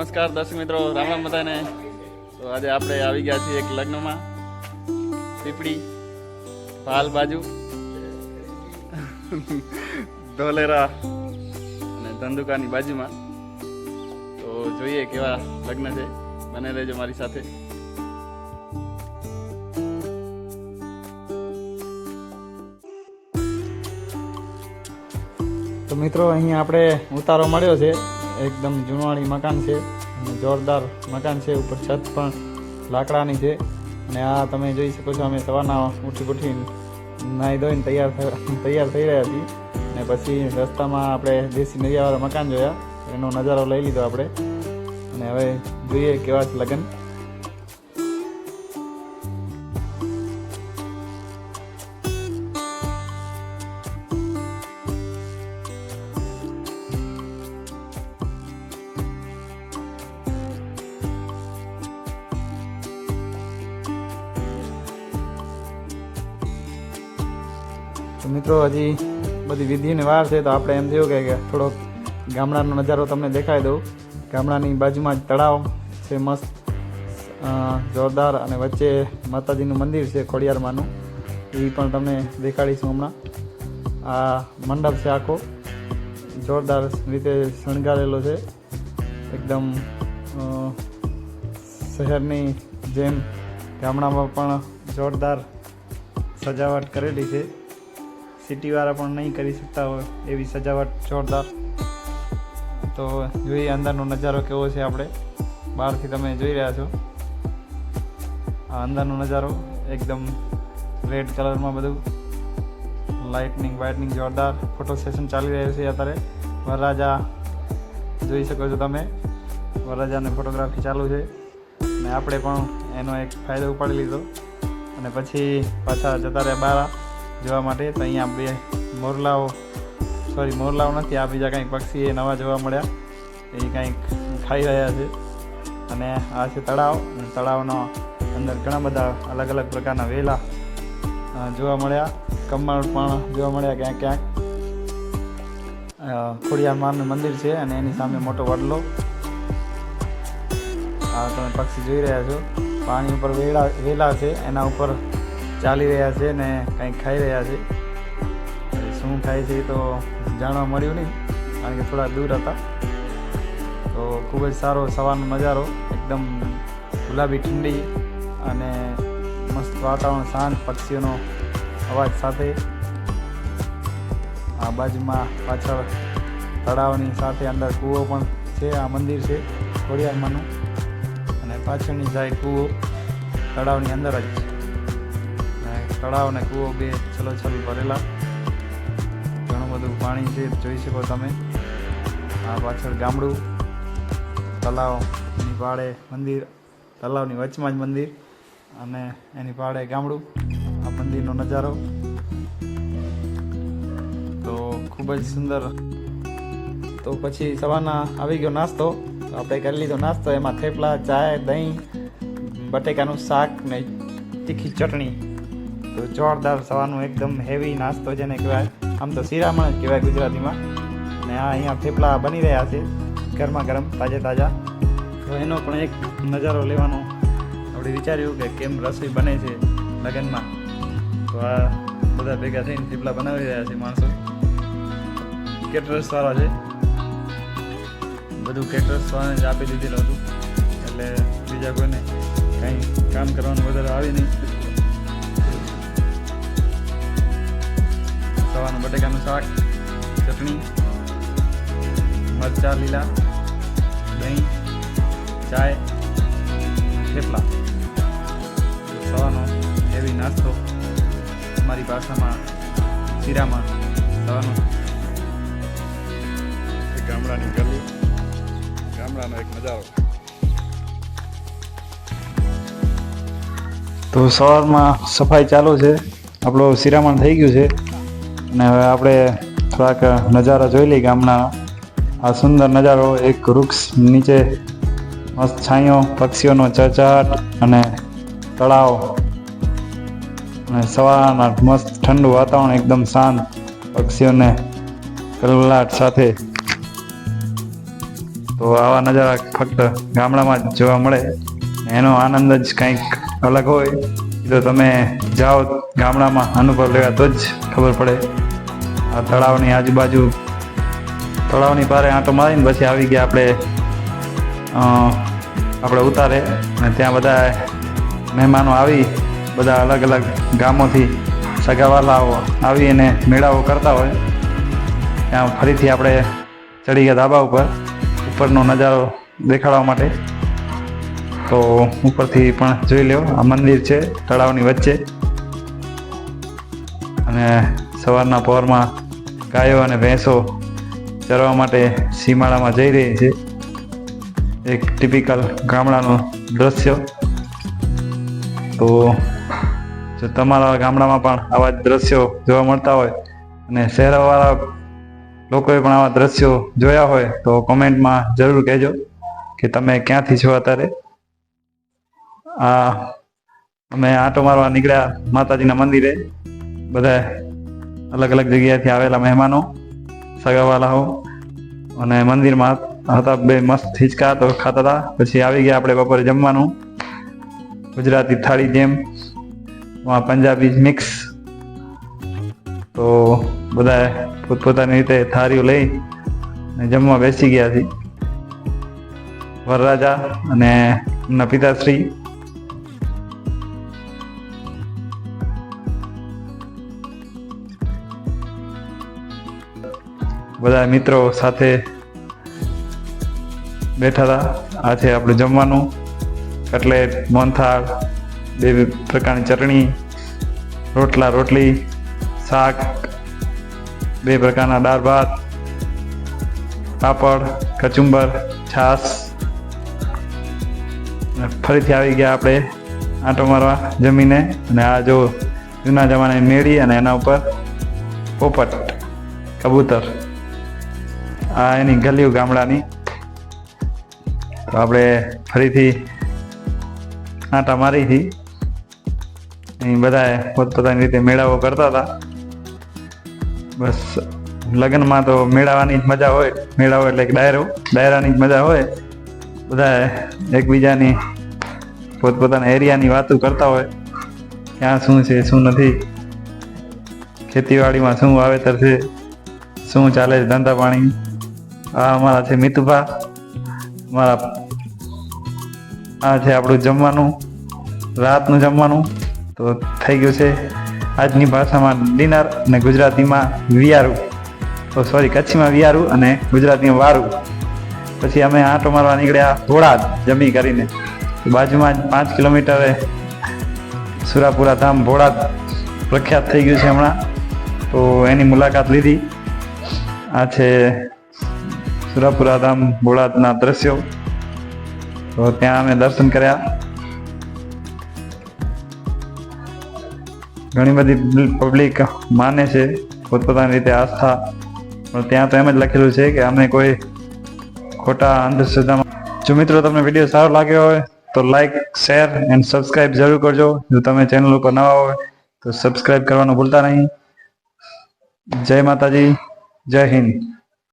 નમસ્કાર, દર્શક મિત્રો રામ રામ બધાને. તો આજે આપણે આવી ગયા છીએ એક લગ્નમાં. પીપળી, પાલ બાજુ. ધોલેરા અને ધંધુકાની બાજુમાં. તો જોઈએ કેવા લગ્ન છે. બને રહેજો મારી સાથે. તો મિત્રો, અહીંયા આપણે ઉતારો મળ્યો છે. એકદમ જૂનવાણી મકાન છે અને જોરદાર મકાન છે. ઉપર છત પણ લાકડાની છે. અને આ તમે જોઈ શકો છો, અમે સવારના ઉઠી ઉઠી નાહી ધોઈને તૈયાર તૈયાર થઈ રહ્યા છીએ. અને પછી રસ્તામાં આપણે દેશી નરિયાવાળા મકાન જોયા. એનો નજારો લઈ લીધો આપણે. અને હવે જોઈએ કેવા છે લગ્ન. મિત્રો, હજી બધી વિધિની વાર છે, તો આપણે એમ થયું કે કે થોડોક ગામડાનો નજારો તમને દેખાઈ દઉં. ગામડાની બાજુમાં જ તળાવ છે, મસ્ત જોરદાર અને વચ્ચે માતાજીનું મંદિર છે, ખોડિયારમાંનું. એ પણ તમને દેખાડીશું હમણાં. આ મંડપ છે આખો. જોરદાર રીતે શણગારેલો છે. એકદમ શહેરની જેમ ગામડામાં પણ જોરદાર સજાવટ કરેલી છે. સિટીવાળા પણ નહીં કરી શકતા હોય એવી સજાવટ જોરદાર. તો જોઈએ અંદરનો નજારો કેવો છે આપણે. બહારથી તમે જોઈ રહ્યા છો. આ અંદરનો નજારો એકદમ રેડ કલરમાં બધું. લાઇટનિંગ વાઇટનિંગ જોરદાર. ફોટો સેશન ચાલી રહ્યું છે અત્યારે. વરરાજા જોઈ શકો છો તમે. વરરાજાને ફોટોગ્રાફી ચાલુ છે. અને આપણે પણ એનો એક ફાયદો ઉપાડી લીધો. અને પછી પાછા જતા રહ્યા બારા. જોવા માટે. તો અહીંયા બે મોરલાઓ સોરી મોરલાઓ નથી, આ બીજા કંઈક પક્ષી એ નવા જોવા મળ્યા. એ કંઈક ખાઈ રહ્યા છે. અને આ છે તળાવ. અને તળાવનો અંદર ઘણા બધા અલગ અલગ પ્રકારના વેલા જોવા મળ્યા. કમળ પણ જોવા મળ્યા ક્યાંક ક્યાંક. ખોડિયાર માનું મંદિર છે અને એની સામે મોટો વડલો. આ તમે પક્ષી જોઈ રહ્યા છો. પાણી ઉપર વેળા, વેલા છે. એના ઉપર ચાલી રહ્યા છે ને કંઈક ખાઈ રહ્યા છે. શું ખાય છે તો જાણવા મળ્યું નહીં, કારણ કે થોડા દૂર હતા. તો ખૂબ જ સારો સવારનો નજારો, એકદમ ગુલાબી ઠંડી અને મસ્ત વાતાવરણ શાંત પક્ષીઓનો અવાજ સાથે. આ બાજુમાં પાછળ તળાવની સાથે અંદર કૂવો પણ છે, આ મંદિર છે, ખોડિયારમાંનું. અને પાછળની સાઈડ કૂવો તળાવની અંદર જ. છે તળાવ અને કૂવો બે છલોછલ ભરેલા. ઘણું બધું પાણી છે, જોઈ શકો તમે. આ પાછળ ગામડું, તળાવની પાળે મંદિર, તળાવની વચમાં જ મંદિર અને એની પાળે ગામડું. આ મંદિરનો નજારો. તો ખૂબ જ સુંદર. તો પછી સવારના આવી ગયો નાસ્તો. તો આપણે કરી લીધો નાસ્તો. એમાં થેપલા, ચાય, દહીં, બટેકાનું શાક ને તીખી ચટણી. તો જોરદાર સવારનું એકદમ હેવી નાસ્તો જેને કહેવાય. આમ તો શિરામણ જ કહેવાય ગુજરાતીમાં. અને આ અહીંયા થેપલા બની રહ્યા છે, ગરમા ગરમ, તાજે તાજા. તો એનો પણ એક નજારો લેવાનો આપણે વિચાર્યું કે કેમ રસોઈ બને છે લગ્નમાં. તો આ બધા ભેગા થઈને થેપલા બનાવી રહ્યા છે માણસો. કેટરસ વાળા છે. બધું કેટરસ વાળાને જ આપી દીધેલું હતું. એટલે બીજા કોઈને કંઈ કામ કરવાનું વધારે આવી નહીં. બટેકાનું શાક ચટણી મરચા લીલા દહીં ચાય થેપલા. સવારનો હેવી નાસ્તો અમારી ભાષામાં શીરામાં સવારનો. ગામડાની ગલી ગામડાનો એક નજારો. તો સવારમાં સફાઈ ચાલુ છે. આપણો શિરામણ થઈ ગયું છે. અને હવે આપણે થોડાક નજારા જોઈ લઈએ ગામના. આ સુંદર નજારો, એક વૃક્ષ નીચે મસ્ત છાંયો, પક્ષીઓનો ચહચહાટ અને તળાવ. અને સવારના મસ્ત ઠંડુ વાતાવરણ, એકદમ શાંત. પક્ષીઓને કલલાટ સાથે. તો આવા નજારા ફક્ત ગામડામાં જ જોવા મળે. એનો આનંદ જ કંઈક અલગ હોય. જો તમે જાઓ ગામડામાં, અનુભવ લેવા તો જ ખબર પડે. આ તળાવની આજુબાજુ તળાવની પારે આંટો મારીને પછી આવી ગયા આપણે આપણે ઉતારે અને ત્યાં બધા મહેમાનો આવી, બધા અલગ અલગ ગામોથી સગાવાલાઓ આવી અને મેળાઓ કરતા હોય. ત્યાં ફરીથી આપણે ચડી ગયા ધાબા ઉપર, ઉપરનો નજારો દેખાડવા માટે. તો ઉપરથી પણ જોઈ લો આ મંદિર છે તળાવની વચ્ચે. અને સવારના પહોરમાં ગાયો અને ભેંસો ચરવા માટે સીમાડામાં જઈ રહી છે. એક ટિપિકલ ગામડાનું દ્રશ્ય. તો જો તમારા ગામડામાં પણ આવા દ્રશ્યો જોવા મળતા હોય અને શહેરવાળા લોકોએ પણ આવા દ્રશ્યો જોયા હોય, તો કોમેન્ટમાં જરૂર કહેજો કે તમે ક્યાંથી છો અત્યારે? આ અમે આંટો મારવા નીકળ્યા માતાજીના મંદિરે. બધા અલગ અલગ જગ્યાએથી આવેલા મહેમાનો, સગાવાલાઓ અને મંદિરમાં હતા, બે મસ્ત હિંચકા તો ખાતા હતા. પછી આવી ગયા આપણે બપોરે જમવાનું. ગુજરાતી થાળી જેમ પંજાબી મિક્સ. તો બધા પોતપોતાની રીતે થાળીઓ લઈ અને જમવા બેસી ગયા છે વરરાજા અને એમના પિતાશ્રી બધા મિત્રો સાથે બેઠા હતા. આ છે આપણું જમવાનું. કટલેટ, મોહનથાળ, બે પ્રકારની ચટણી, રોટલા, રોટલી, શાક, બે પ્રકારના દાળ ભાત, પાપડ, કચુંબર, છાશ. ફરીથી આવી ગયા આપણે આંટો મારવા જમીને. અને આ જો જૂના જમાનાની મેળી અને એના ઉપર પોપટ, કબૂતર. આ એની ગલીઓ ગામડાની. તો આપણે ફરીથી આંટા મારી હતી અહીં બધાએ પોતપોતાની રીતે મેળાઓ કરતા હતા. બસ લગ્નમાં તો મેળાવાની જ મજા હોય. મેળાઓ એટલે એક ડાયરો, ડાયરાની જ મજા હોય. બધા એકબીજાની પોતપોતાના એરિયાની વાતો કરતા હોય. ક્યાં શું છે, શું નથી? ખેતીવાડીમાં શું વાવેતર છે? શું ચાલે છે ધંધા પાણી? આ અમારા છે મિતુભા. મારા આ છે આપણું જમવાનું. રાતનું જમવાનું. તો થઈ ગયું છે આજની ભાષામાં ડિનર અને ગુજરાતીમાં વિયારું. તો સોરી કચ્છીમાં વિયારું અને ગુજરાતીમાં વારું. પછી અમે આંટો મારવા નીકળ્યા ધોળાદ જમી કરીને. બાજુમાં જ પાંચ કિલોમીટરે સુરાપુરા ધામ ભોળાદ પ્રખ્યાત થઈ ગયું છે હમણાં. તો એની મુલાકાત લીધી. આ છે સુરાપુરા ધામ ભોળાદના દ્રશ્યો. તો ત્યાં અમે દર્શન કર્યા. ઘણી બધી પબ્લિક માને છે, પોતપોતાની રીતે આસ્થા. પણ ત્યાં તો એમ જ લખેલું છે કે અમે કોઈ ખોટા અંધશ્રદ્ધામાં. જો મિત્રો તમને વીડિયો સારો લાગ્યો હોય, તો લાઈક શેર એન્ડ સબસ્ક્રાઇબ જરૂર કરજો. જો તમે ચેનલ ઉપર નવા હોય, તો સબસ્ક્રાઇબ કરવાનું ભૂલતા નહીં. જય માતાજી, જય હિન્દ.